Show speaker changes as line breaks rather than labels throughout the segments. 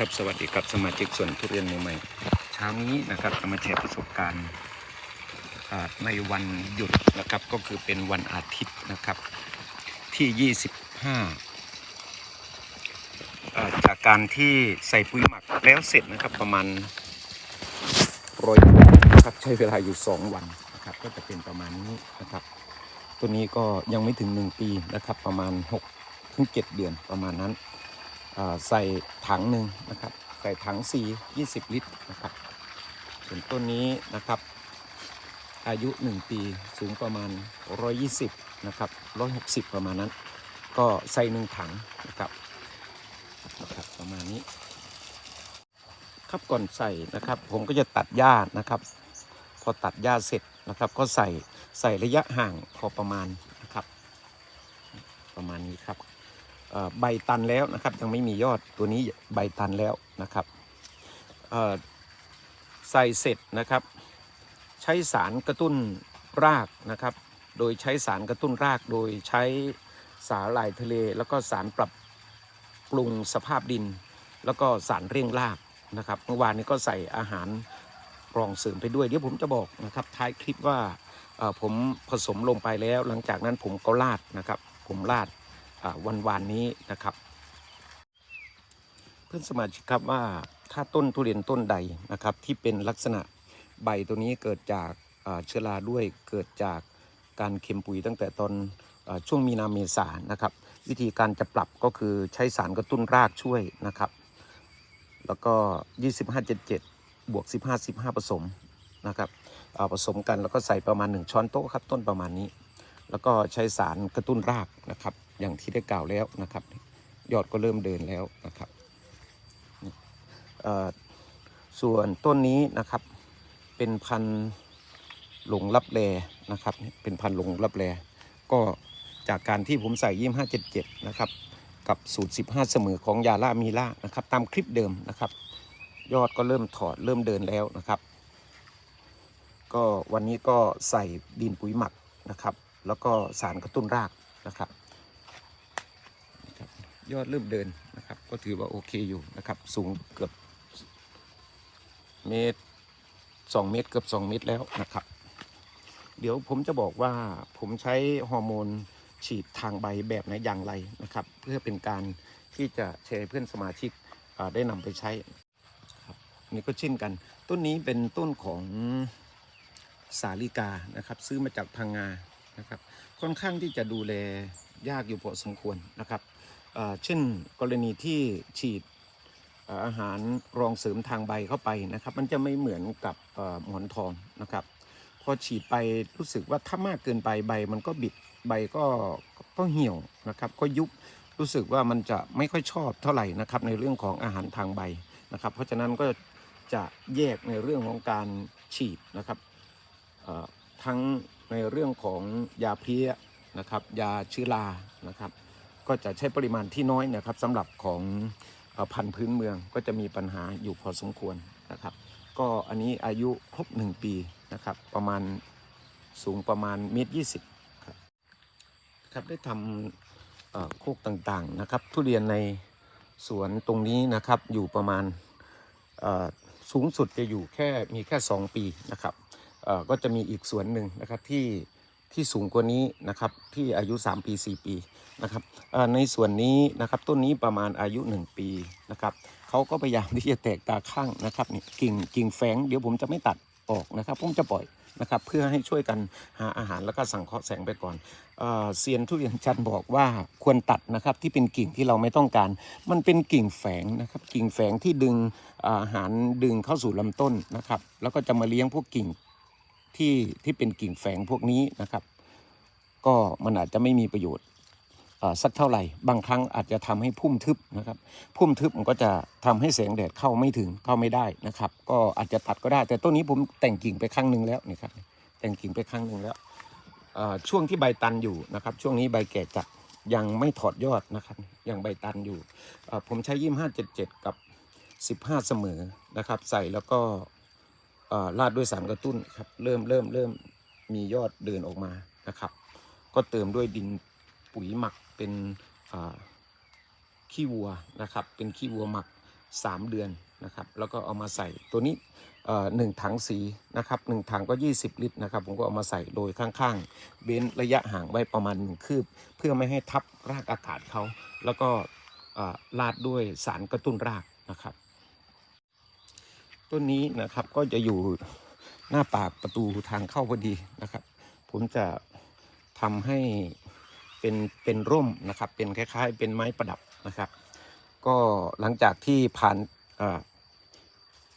ครับสวัสดีครับสมาชิกส่วนทุเรียนมือใหม่เช้านี้นะครับจะมาแชร์ประสบการณ์ในวันหยุดนะครับก็คือเป็นวันอาทิตย์นะครับที่ 25อ่าจากการที่ใส่ปุ๋ยหมักแล้วเสร็จนะครับประมาณร้อยครับใช้เวลาอยู่ 2 วันนะครับก็จะเป็นประมาณนี้นะครับ ตัวนี้ก็ยังไม่ถึง 1 ปีนะครับประมาณ6ถึง7เดือนประมาณนั้น ใส่ถังหนึ่งนะครับ ใส่ถัง 4 20 ลิตรนะครับ ส่วนต้นนี้นะครับ อายุ 1 ปีสูงประมาณ 120 นะครับ 160 ประมาณนั้น ก็ใส่หนึ่งถังนะครับนะครับประมาณนี้ ครับก่อนใส่นะครับ ผมก็จะตัดหญ้านะครับ พอตัดหญ้าเสร็จนะครับ ก็ใส่ใส่ระยะห่างพอประมาณนะครับ ประมาณนี้ครับ ใบตันแล้วนะครับ ยังไม่มียอดตัวนี้ใบตันแล้วนะครับใส่เสร็จนะครับ ใช้สารกระตุ้นรากนะครับ โดยใช้สารกระตุ้นราก โดยใช้สาหร่ายทะเล แล้วก็สารปรับปรุงสภาพดิน แล้วก็สารเร่งรากนะครับเมื่อวานนี้ก็ใส่อาหารรองเสริมไปด้วยเดี๋ยวผมจะบอกนะครับท้ายคลิปว่าผมผสมลงไปแล้ว หลังจากนั้นผมก็ราดนะครับ ผมราด วันวานนี้นะครับ เพื่อนสมาชิกครับว่าถ้าต้นทุเรียนต้นใดนะครับ ที่เป็นลักษณะใบตัวนี้เกิดจากเชื้อราด้วยเกิดจากการเค็มปุ๋ยตั้งแต่ตอนอช่วงมีนาเมษานะครับ วิธีการจะปรับก็คือใช้สารกระตุ้นรากช่วยนะครับ แล้วก็ 2577 บวก 15 15 ผสมนะครับเอาผสมกันแล้วก็ใส่ประมาณ 1 ช้อนโต๊ะครับต้นประมาณนี้ แล้วก็ใช้สารกระตุ้นรากนะครับ อย่างที่ได้กล่าวแล้วนะครับ ยอดก็เริ่มเดินแล้วนะครับส่วนต้นนี้นะครับ เป็นพันธุ์หลงรับแลนะครับ เป็นพันธุ์หลงรับแลก็จากการที่ผมใส่ยี่ห้าเจ็ดเจ็ดนะครับ กับสูตร15เสมอของยาล่ามีล่านะครับ ตามคลิปเดิมนะครับ ยอดก็เริ่มถอดเริ่มเดินแล้วนะครับ ก็วันนี้ก็ใส่ดินปุ๋ยหมักนะครับ แล้วก็สารกระตุ้นรากนะครับ ยอดเริ่มเดินนะครับ ก็ถือว่าโอเคอยู่นะครับ สูงเกือบเมตรสองเมตรเกือบสองเมตรแล้วนะครับ เดี๋ยวผมจะบอกว่าผมใช้ฮอร์โมนฉีดทางใบแบบไหนอย่างไรนะครับ เพื่อเป็นการที่จะแชร์เพื่อนสมาชิกได้นำไปใช้ครับนี่ก็เช่นกัน ต้นนี้เป็นต้นของสาลิกานะครับ ซื้อมาจากพังงานะครับ ค่อนข้างที่จะดูแลยากอยู่พอสมควรนะครับ เช่นกรณีที่ฉีดอาหารรองเสริมทางใบเข้าไปนะครับ มันจะไม่เหมือนกับหมอนทองนะครับพอฉีดไปรู้สึกว่าถ้ามากเกินไปใบ มันก็บิดใบก็ก็เหี่ยวนะครับ ก็ยุบรู้สึกว่ามันจะไม่ค่อยชอบเท่าไหร่นะครับ ในเรื่องของอาหารทางใบนะครับ เพราะฉะนั้นก็จะแยกในเรื่องของการฉีดนะครับทั้งในเรื่องของยาเพี้ยนะครับ ยาเชื้อรานะครับ ก็จะใช้ปริมาณที่น้อยนะครับสำหรับของพันธุ์พื้นเมืองก็จะมีปัญหาอยู่พอสมควรนะครับ ก็อันนี้อายุครบ 1 ปีนะครับประมาณสูงประมาณเมตรยี่สิบครับครับได้ทำโคกต่างๆนะครับ ทุเรียนในสวนตรงนี้นะครับอยู่ประมาณสูงสุดจะอยู่แค่มีแค่ 2 ปีนะครับก็จะมีอีกสวนหนึ่งนะครับที่ ที่สูงกว่านี้นะครับที่อายุ 3 ปี 4 ปีนะครับในส่วนนี้นะครับต้นนี้ประมาณอายุ 1 ปีนะครับเขาก็พยายามที่จะแตกตาข้างนะครับนี่กิ่งกิ่งแฝงเดี๋ยวผมจะไม่ตัดออกนะครับผมจะปล่อยนะครับเพื่อให้ช่วยกันหาอาหารแล้วก็สังเคราะห์แสงไปก่อนเอเซียนทุเรียนจันบอกว่าควรตัดนะครับที่เป็นกิ่งที่เราไม่ต้องการ มันเป็นกิ่งแฝงนะครับกิ่งแฝงที่ดึงอาหารดึงเข้าสู่ลำต้นนะครับแล้วก็จะมาเลี้ยงพวกกิ่ง ที่ที่เป็นกิ่งแฝงพวกนี้นะครับ ก็มันอาจจะไม่มีประโยชน์สักเท่าไหร่ บางครั้งอาจจะทำให้พุ่มทึบนะครับ พุ่มทึบมันก็จะทำให้แสงแดดเข้าไม่ถึงเข้าไม่ได้นะครับ ก็อาจจะตัดก็ได้ แต่ต้นนี้ผมแต่งกิ่งไปครั้งหนึ่งแล้วนี่ครับแต่งกิ่งไปครั้งหนึ่งแล้วช่วงที่ใบตันอยู่นะครับ ช่วงนี้ใบแก่จัดยังไม่ถอดยอดนะครับยังใบตันอยู่ ผมใช้ยี่ห้าเจ็ดเจ็ดกับสิบห้าเสมอนะครับ ใส่แล้วก็ ราดด้วยสารกระตุ้นครับเริ่มเริ่มเริ่มมียอดเดินออกมานะครับ ก็เติมด้วยดินปุ๋ยหมักเป็นขี้วัวนะครับ เป็นขี้วัวหมัก 3 เดือนนะครับ แล้วก็เอามาใส่ตัวนี้หนึ่งถังสีนะครับหนึ่งถังก็ 20 ลิตรนะครับ ผมก็เอามาใส่โดยข้างๆเว้นระยะห่างไว้ประมาณหนึ่งคืบ เพื่อไม่ให้ทับรากอากาศเขา แล้วก็เอ่อราดด้วยสารกระตุ้นรากนะครับ ต้นนี้นะครับ ก็จะอยู่หน้าปากประตูทางเข้าพอดีนะครับ ผมจะทำให้เป็นเป็นร่มนะครับ เป็นคล้าย ๆ เป็นไม้ประดับนะครับ ก็หลังจากที่ผ่าน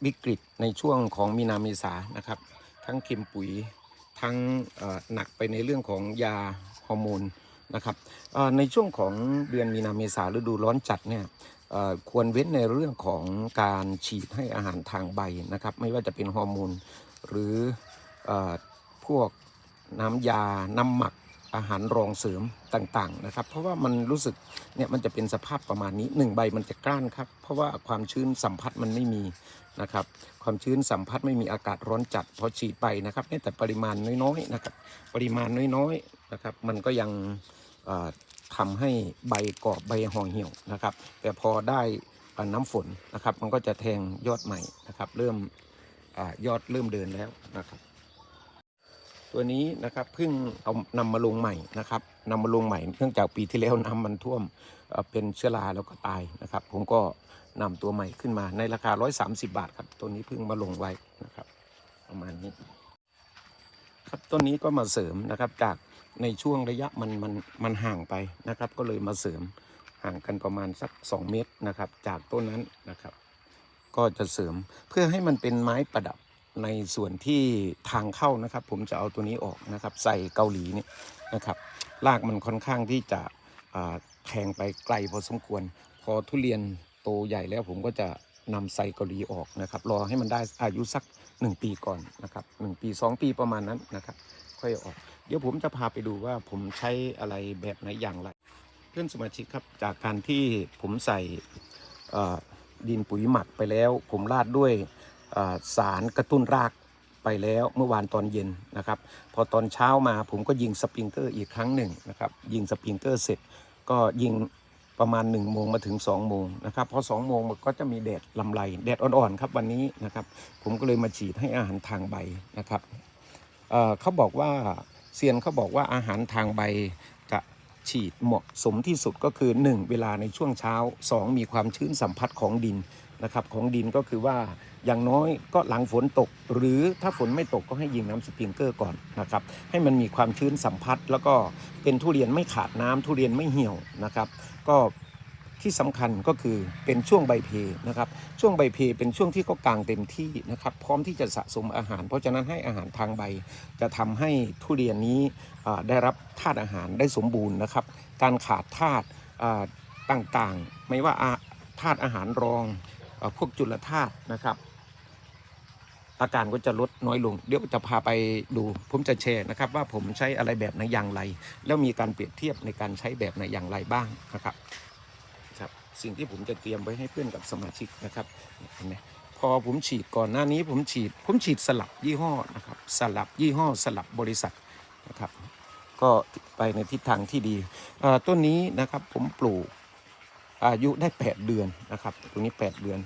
วิกฤตในช่วงของมีนาเมษานะครับ ทั้งเค็มปุ๋ยทั้งหนักไปในเรื่องของยาฮอร์โมนนะครับในช่วงของเดือนมีนาเมษาฤดูร้อนจัดเนี่ย ควรเว้นในเรื่องของการฉีดให้อาหารทางใบนะครับ ไม่ว่าจะเป็นฮอร์โมนหรืออพวกน้ำยา น้ำหมักอาหารรองเสริมต่างๆนะครับ เพราะว่ามันรู้สึกเนี่ยมันจะเป็นสภาพประมาณนี้หนึ่งใบมันจะกล้านครับ เพราะว่าความชื้นสัมผัสมันไม่มีนะครับ ความชื้นสัมผัสไม่มีอากาศร้อนจัดพอฉีดไปนะครับเนี่ยแต่ปริมาณน้อยๆนะครับ ปริมาณน้อยๆนะครับ มันก็ยังอ ทำให้ใบกรอบใบห่อเหี่ยวนะครับ แต่พอได้น้ำฝนนะครับ มันก็จะแทงยอดใหม่นะครับ เริ่มอยอดเริ่มเดินแล้วนะครับ ตัวนี้นะครับเพิ่งเอานำมาลงใหม่นะครับนำมาลงใหม่เนื่องจากปีที่แล้วน้ำมันท่วมเอ่อเป็นเชื้อราแล้วก็ตายนะครับ ผมก็นำตัวใหม่ขึ้นมาในราคา 130 บาทครับตัวนี้เพิ่งมาลงไว้นะครับ ประมาณนี้ครับต้นนี้ก็มาเสริมนะครับจาก ในช่วงระยะมันมันมันห่างไปนะครับ ก็เลยมาเสริมห่างกันประมาณสัก 2 เมตรนะครับ จากต้นนั้นนะครับ ก็จะเสริมเพื่อให้มันเป็นไม้ประดับในส่วนที่ทางเข้านะครับ ผมจะเอาตัวนี้ออกนะครับ ใส่เกาหลีนี่นะครับรากมันค่อนข้างที่จะแทงไปไกลพอสมควร พอทุเรียนโตใหญ่แล้วผมก็จะนำใส่เกาหลีออกนะครับ รอให้มันได้อายุสัก 1 ปีก่อนนะครับหนึ่งปี 2 ปีประมาณนั้นนะครับ ค่อยออก เดี๋ยวผมจะพาไปดูว่าผมใช้อะไรแบบไหนอย่างไร เพื่อนสมาชิกครับจากการที่ผมใส่ดินปุ๋ยหมักไปแล้ว ผมราดด้วยสารกระตุ้นรากไปแล้วเมื่อวานตอนเย็นนะครับ พอตอนเช้ามาผมก็ยิงสปริงเกอร์อีกครั้งหนึ่งนะครับ ยิงสปริงเกอร์เสร็จ ก็ยิงประมาณ1นโมงมาถึง 2 โมงนะครับพอ2โมงมันก็จะมีแดดลำไรแดดอ่อนๆครับวันนี้นะครับ ผมก็เลยมาฉีดให้อาหารทางใบนะครับเเขาบอกว่า เซียนเขาบอกว่าอาหารทางใบจะฉีดเหมาะสมที่สุดก็คือ 1 เวลาในช่วงเช้า 2 มีความชื้นสัมผัสของดินนะครับของดินก็คือว่าอย่างน้อยก็หลังฝนตก หรือถ้าฝนไม่ตกก็ให้ยิงน้ำสปริงเกอร์ก่อนนะครับให้มันมีความชื้นสัมผัส แล้วก็เป็นทุเรียนไม่ขาดน้ำทุเรียนไม่เหี่ยวนะครับ ก็ ที่สำคัญก็คือเป็นช่วงใบเพนะครับช่วงใบเพเป็นช่วงที่เขากลางเต็มที่นะครับพร้อมที่จะสะสมอาหาร เพราะฉะนั้นให้อาหารทางใบ จะทำให้ทุเรียนนี้ได้รับธาตุอาหารได้สมบูรณ์นะครับ การขาดธาตุต่างๆ ไม่ว่าธาตุอาหารรองอพวกจุลธาตุนะครับอาการก็จะลดน้อยลง เดี๋ยวจะพาไปดู ผมจะแชร์นะครับ ว่าผมใช้อะไรแบบไหนอย่างไร แล้วมีการเปรียบเทียบในการใช้แบบไหนอย่างไรบ้างนะครับ สิ่งที่ผมจะเตรียมไว้ให้เพื่อนกับสมาชิกนะครับเห็นไหมพอผมฉีดก่อนหน้านี้ผมฉีด ผมฉีดสลับยี่ห้อนะครับสลับยี่ห้อสลับบริษัทนะครับ ก็ไปในทิศทางที่ดีต้นนี้นะครับผมปลูกอายุได้ 8 เดือนนะครับตรงนี้ 8 เดือน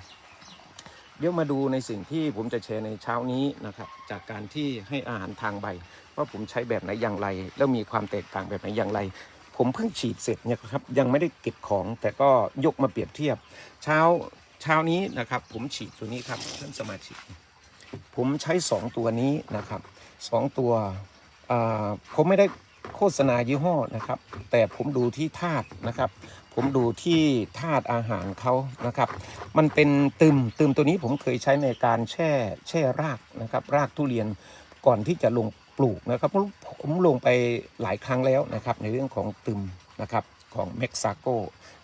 เดี๋ยวมาดูในสิ่งที่ผมจะแชร์ในเช้านี้นะครับ จากการที่ให้อาหารทางใบ ว่าผมใช้แบบไหนอย่างไร แล้วมีความแตกต่างแบบไหนอย่างไร ผมเพิ่งฉีดเสร็จเนี่ยครับยังไม่ได้เก็บของแต่ก็ยกมาเปรียบเทียบ เช้าเช้านี้นะครับ ผมฉีดตัวนี้ครับท่านสมาชิก ผมใช้ 2 ตัวนี้นะครับสองตัวผมไม่ได้โฆษณายี่ห้อนะครับ แต่ผมดูที่ธาตุนะครับ ผมดูที่ธาตุอาหารเขานะครับ มันเป็นตึมตึมตัวนี้ผมเคยใช้ในการแช่แช่รากนะครับ รากทุเรียนก่อนที่จะลง ลูกนะครับผมผมลงไปหลายครั้งแล้วนะครับในเรื่องของตึมนะครับของเม็กซาโก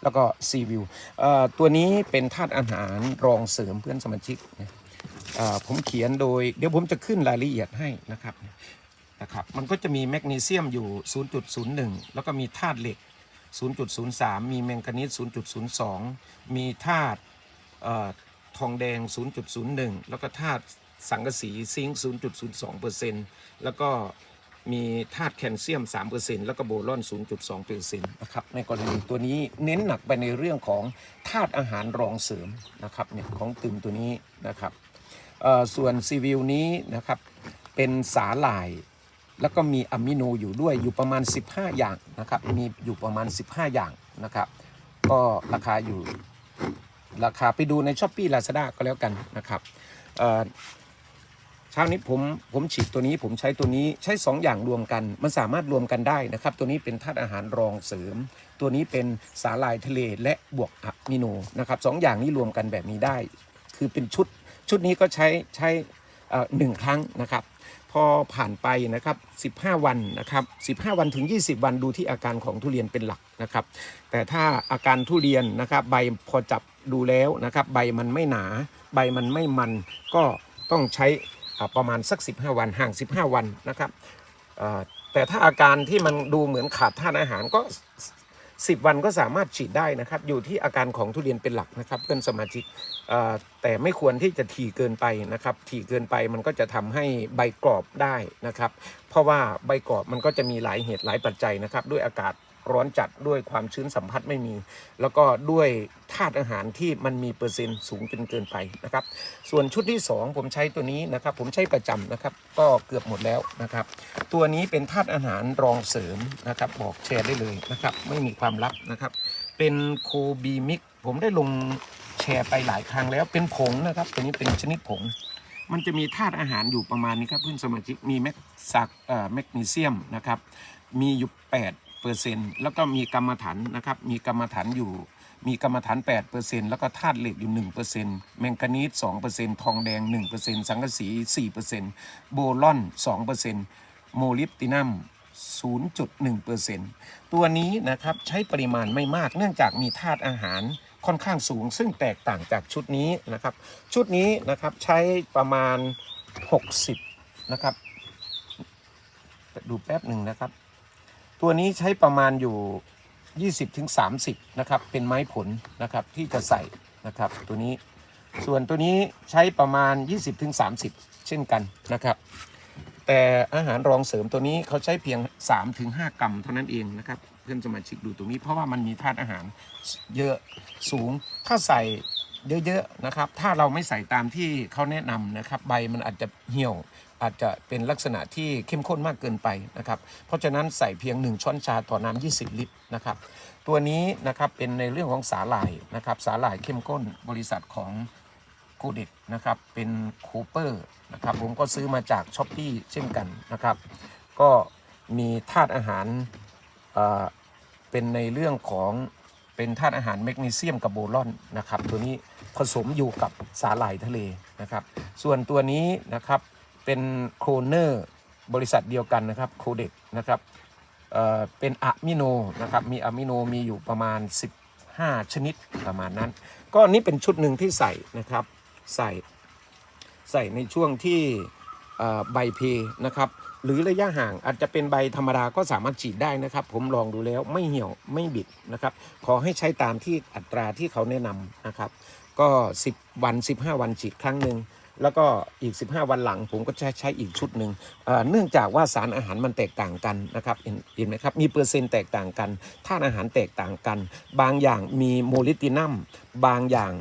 แล้วก็ซีวิวตัวนี้เป็นธาตุอาหารรองเสริมเพื่อนสมาชิกนะผมเขียนโดยเดี๋ยวผมจะขึ้นรายละเอียดให้นะครับนะครับ มันก็จะมีแมกนีเซียมอยู่ 0.01 แล้วก็มีธาตุเหล็ก 0.03 มีแมงกานีส0.02 มีธาตุทองแดง 0.01 แล้วก็ธาตุ สังกะสีซิงค์0.02%แล้วก็มีธาตุแคลเซียม 3%แล้วก็โบรอน 0.2%นะครับในกรณีตัวนี้เน้นหนักไปในเรื่องของธาตุอาหารรองเสริมนะครับเนี่ยของตึมตัวนี้นะครับส่วนซีวิลนี้นะครับเป็นสาหร่าย แล้วก็มีอะมิโนอยู่ด้วยอยู่ประมาณ 15 อย่างนะครับมีอยู่ประมาณ 15 อย่างนะครับก็ราคาอยู่ราคาไปดูในช้อปปี้ลาซาด้าก็แล้วกันนะครับ เช้านี้ผมผมฉีดตัวนี้ผมใช้ตัวนี้ใช้ 2 อย่างรวมกัน มันสามารถรวมกันได้นะครับ ตัวนี้เป็นธาตุอาหารรองเสริม ตัวนี้เป็นสาหร่ายทะเลและบวกอะมิโนนะครับสองอย่างนี้รวมกันแบบนี้ได้ คือเป็นชุดชุดนี้ก็ใช้ใช้หนึ่งครั้งนะครับ พอผ่านไปนะครับ 15 วันนะครับ 15 วันถึง 20 วันดูที่อาการของทุเรียนเป็นหลักนะครับ แต่ถ้าอาการทุเรียนนะครับ ใบพอจับดูแล้วนะครับ ใบมันไม่หนา ใบมันไม่มันก็ต้องใช้ ประมาณสัก 15 วันห่าง 15 วันนะครับแต่ถ้าอาการที่มันดูเหมือนขาดธาตุอาหารก็ 10 วันก็สามารถฉีดได้นะครับ อยู่ที่อาการของทุเรียนเป็นหลักนะครับเพื่อนสมาชิกแต่ไม่ควรที่จะถี่เกินไปนะครับ ถี่เกินไปมันก็จะทำให้ใบกรอบได้นะครับ เพราะว่าใบกรอบมันก็จะมีหลายเหตุหลายปัจจัยนะครับ ด้วยอากาศ ร้อนจัดด้วยความชื้นสัมผัสไม่มี แล้วก็ด้วยธาตุอาหารที่มันมีเปอร์เซ็นต์สูงจนเกินไปนะครับ ส่วนชุดที่ 2 ผมใช้ตัวนี้นะครับ ผมใช้ประจำนะครับ ก็เกือบหมดแล้วนะครับ ตัวนี้เป็นธาตุอาหารรองเสริมนะครับ บอกแชร์ได้เลยนะครับ ไม่มีความลับนะครับ เป็นโคบีมิกผมได้ลงแชร์ไปหลายครั้งแล้วเป็นผงนะครับ ตัวนี้เป็นชนิดผงมันจะมีธาตุอาหารอยู่ประมาณนี้ครับเพื่อนสมาชิกมีแมกซักเอ่อแมกนีเซียมนะครับ มีอยู่ 8 เปอร์เซ็นแล้วก็มีกรรมฐานนะครับ มีกรรมฐานอยู่ มีกรรมฐาน8เปอร์เซ็นแล้วก็ธาตุเหล็กอยู่1เปอร์เซ็นแมงกานีส2เปอร์เซ็นทองแดง1เปอร์เซ็นสังกะสี4เปอร์เซ็นโบรอน2เปอร์เซ็นต์โมลิบตินัม0.1เปอร์เซ็นต์ตัวนี้นะครับใช้ปริมาณไม่มากเนื่องจากมีธาตุอาหารค่อนข้างสูง ซึ่งแตกต่างจากชุดนี้นะครับ ชุดนี้นะครับใช้ประมาณ 60 นะครับ ดูแป๊บหนึ่งนะครับ ตัวนี้ใช้ประมาณอยู่ 20ถึง30นะครับเป็นไม้ผลนะครับที่จะใส่นะครับตัวนี้ส่วนตัวนี้ใช้ประมาณ 20ถึง30 เช่นกันนะครับ แต่อาหารรองเสริมตัวนี้เขาใช้เพียง3ถึง5กรัมเท่านั้นเองนะครับเพื่อนสมาชิกดูตรงนี้เพราะว่ามันมีธาตุอาหารเยอะสูงถ้าใส่ เยอะๆนะครับ ถ้าเราไม่ใส่ตามที่เขาแนะนำนะครับ ใบมันอาจจะเหี่ยว อาจจะเป็นลักษณะที่เข้มข้นมากเกินไปนะครับ เพราะฉะนั้นใส่เพียง 1 ช้อนชาต่อน้ำ20 ลิตรนะครับ ตัวนี้นะครับเป็นในเรื่องของสาหร่ายนะครับ สาหร่ายเข้มข้นบริษัทของกเด็กนะครับ เป็นคูเปอร์นะครับ ผมก็ซื้อมาจากช้อปปี้เช่นกันนะครับ ก็มีธาตุอาหารเอ่อเป็นในเรื่องของ เป็นธาตุอาหารแมกนีเซียมกับโบรอนนะครับตัวนี้ผสมอยู่กับสาหร่ายทะเลนะครับ ส่วนตัวนี้นะครับเป็นโครเนอร์บริษัทเดียวกันนะครับโคเด็กนะครับเเป็นอะมิโนนะครับมีอะมิโนมีอยู่ประมาณ 15 ชนิดประมาณนั้น ก็นี่เป็นชุดหนึ่งที่ใส่นะครับใส่ใส่ในช่วงที่ใบเพนะครับ หรือระยะห่างอาจจะเป็นใบธรรมดาก็สามารถฉีดได้นะครับ ผมลองดูแล้วไม่เหี่ยวไม่บิดนะครับ ขอให้ใช้ตามที่อัตราที่เขาแนะนำนะครับ ก็ 10 วัน 15 วันฉีดครั้งหนึ่งแล้วก็อีก 15 วันหลังผมก็จะใช้อีกชุดหนึ่งเเนื่องจากว่าสารอาหารมันแตกต่างกันนะครับเห็นไหมครับ มีเปอร์เซ็นต์แตกต่างกันธาตุอาหารแตกต่างกัน บางอย่างมีโมลิตินัมบางอย่าง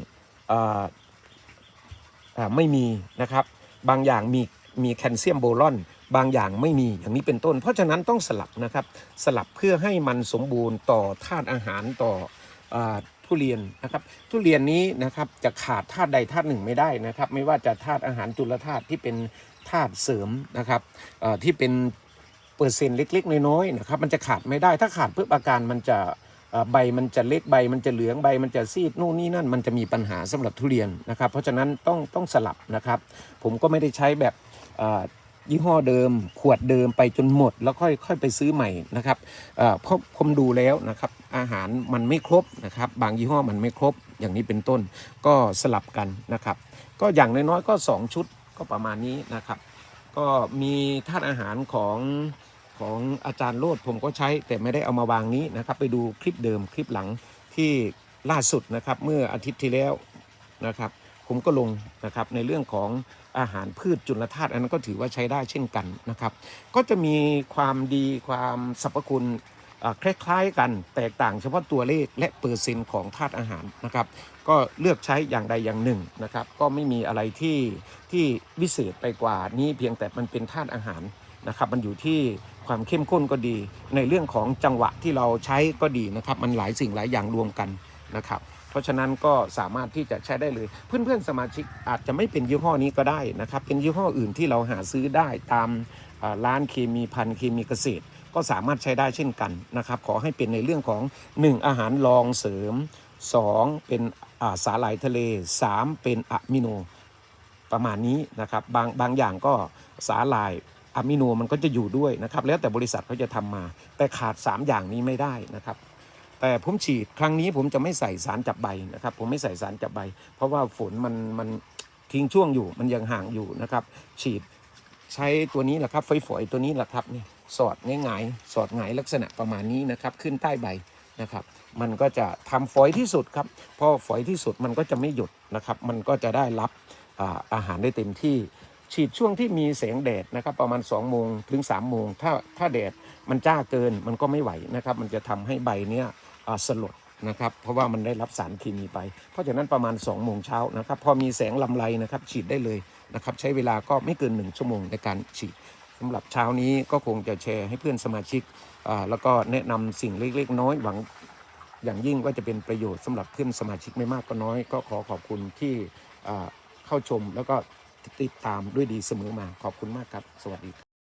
ไม่มีนะครับ บางอย่างมีมีแคลเซียมโบรอน บางอย่างไม่มีอย่างนี้เป็นต้น เพราะฉะนั้นต้องสลับนะครับสลับเพื่อให้มันสมบูรณ์ต่อธาตุอาหารต่ออทุเรียนนะครับทุเรียนนี้นะครับจะขาดธาตุใดธาตุหนึ่งไม่ได้นะครับ ไม่ว่าจะธาตุอาหารจุลธาตุที่เป็นธาตุเสริมนะครับที่เป็นเปอร์เซ็นต์เล็ก ๆ น้อยๆนะครับมันจะขาดไม่ได้ถ้าขาดปุ๊บออาการมันจะใบมันจะเล็กใบมันจะเหลืองใบมันจะซีดนู่นนี่นั่นมันจะมีปัญหาสำหรับทุเรียนนะครับ เพราะฉะนั้นต้องต้องสลับนะครับ ผมก็ไม่ได้ใช้แบบ ยี่ห้อเดิม ขวดเดิมไปจนหมด แล้วค่อยค่อยไปซื้อใหม่นะครับเพราะผมดูแล้วนะครับอาหารมันไม่ครบนะครับ บางยี่ห้อมันไม่ครบอย่างนี้เป็นต้นก็สลับกันนะครับ ก็อย่างน้อยๆก็ 2 ชุดก็ประมาณนี้นะครับ ก็มีธาตุอาหารของของอาจารย์โลดผมก็ใช้แต่ไม่ได้เอามาวางนี้นะครับ ไปดูคลิปเดิมคลิปหลังที่ล่าสุดนะครับ เมื่ออาทิตย์ที่แล้วนะครับ ผมก็ลงนะครับในเรื่องของอาหารพืชจุลธาตุอันนั้นก็ถือว่าใช้ได้เช่นกันนะครับ ก็จะมีความดีความสรรพคุณคล้ายๆกันแตกต่างเฉพาะตัวเลขและเปอร์เซ็นต์ของธาตุอาหารนะครับ ก็เลือกใช้อย่างใดอย่างหนึ่งนะครับ ก็ไม่มีอะไรที่ที่วิเศษไปกว่านี้เพียงแต่มันเป็นธาตุอาหารนะครับมันอยู่ที่ความเข้มข้นก็ดี ในเรื่องของจังหวะที่เราใช้ก็ดีนะครับ มันหลายสิ่งหลายอย่างรวมกันนะครับ ราะฉะนั้นก็สามารถที่จะใช้ได้เลย เพื่อนๆสมาชิกอาจจะไม่เป็นยี่ห้อนี้ก็ได้นะครับ เป็นยี่ห้ออื่นที่เราหาซื้อได้ตามร้านเคมีพันเคมีเกษตร ก็สามารถใช้ได้เช่นกันนะครับ ขอให้เป็นในเรื่องของ 1 อาหารรองเสริม 2 เป็นาสาหร่ายทะเล 3 เป็นอะมิโนประมาณนี้นะครับบางบางอย่างก็สาหร่ายอะมิโนมันก็จะอยู่ด้วยนะครับ แล้วแต่บริษัทเขาจะทำมา แต่ขาด 3 อย่างนี้ไม่ได้นะครับ แต่ผมฉีดครั้งนี้ผมจะไม่ใส่สารจับใบนะครับ ผมไม่ใส่สารจับใบ เพราะว่าฝนมันมันทิ้งช่วงอยู่มันยังห่างอยู่นะครับ ฉีดใช้ตัวนี้แหละครับไฟฝอยตัวนี้แหละครับเนี่ยสอดง่ายๆสอดหงายลักษณะประมาณนี้นะครับ ขึ้นใต้ใบนะครับ มันก็จะทำฝอยที่สุดครับพอฝอยที่สุดมันก็จะไม่หยุดนะครับ มันก็จะได้รับอาอาหารได้เต็มที่ ฉีดช่วงที่มีแสงแดดนะครับ ประมาณ2โมงถึง3โมงถ้าถ้าแดดมันจ้าเกินมันก็ไม่ไหวนะครับ มันจะทำให้ใบเนี้ย สลดนะครับเพราะว่ามันได้รับสารเคมีไป เพราะฉะนั้นประมาณ2โมงเช้านะครับพอมีแสงลำไรนะครับฉีดได้เลยนะครับใช้เวลาก็ไม่เกิน 1 ชั่วโมงในการฉีดสำหรับเช้านี้ก็คงจะแชร์ให้เพื่อนสมาชิกแล้วก็แนะนำสิ่งเล็กๆน้อยๆหวังอย่างยิ่งว่าจะเป็นประโยชน์สำหรับเพื่อนสมาชิกไม่มากก็น้อย ก็ขอขอบคุณที่เข้าชมแล้วก็ติดตามด้วยดีเสมอมาขอบคุณมากครับ สวัสดี